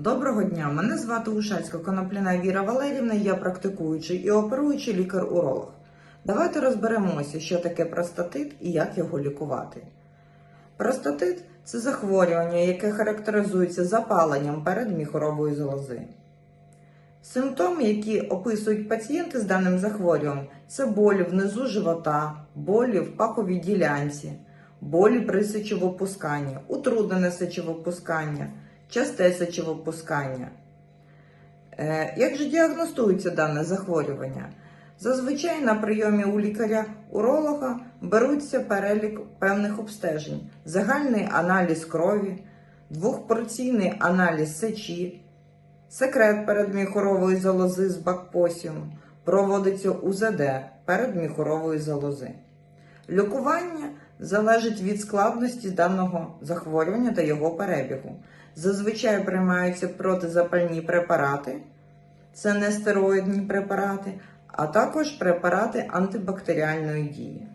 Доброго дня, мене звати Ушацька Конопляна Віра Валерівна, я практикуючий і оперуючий лікар-уролог. Давайте розберемося, що таке простатит і як його лікувати. Простатит це захворювання, яке характеризується запаленням передміхорової залози. Симптоми, які описують пацієнти з даним захворюванням, це болі внизу живота, болі в паховій ділянці, болі при сечовопусканні, утруднене сечовопускання, часте сечовопускання. Е, Як же діагностується дане захворювання? Зазвичай на прийомі у лікаря-уролога беруться перелік певних обстежень, загальний аналіз крові, двохпорційний аналіз сечі, секрет передміхорової залози з бакпосіум, проводиться УЗД передміхорової залози. Лікування залежить від складності даного захворювання та його перебігу. Зазвичай приймаються протизапальні препарати, це нестероїдні препарати, а також препарати антибактеріальної дії.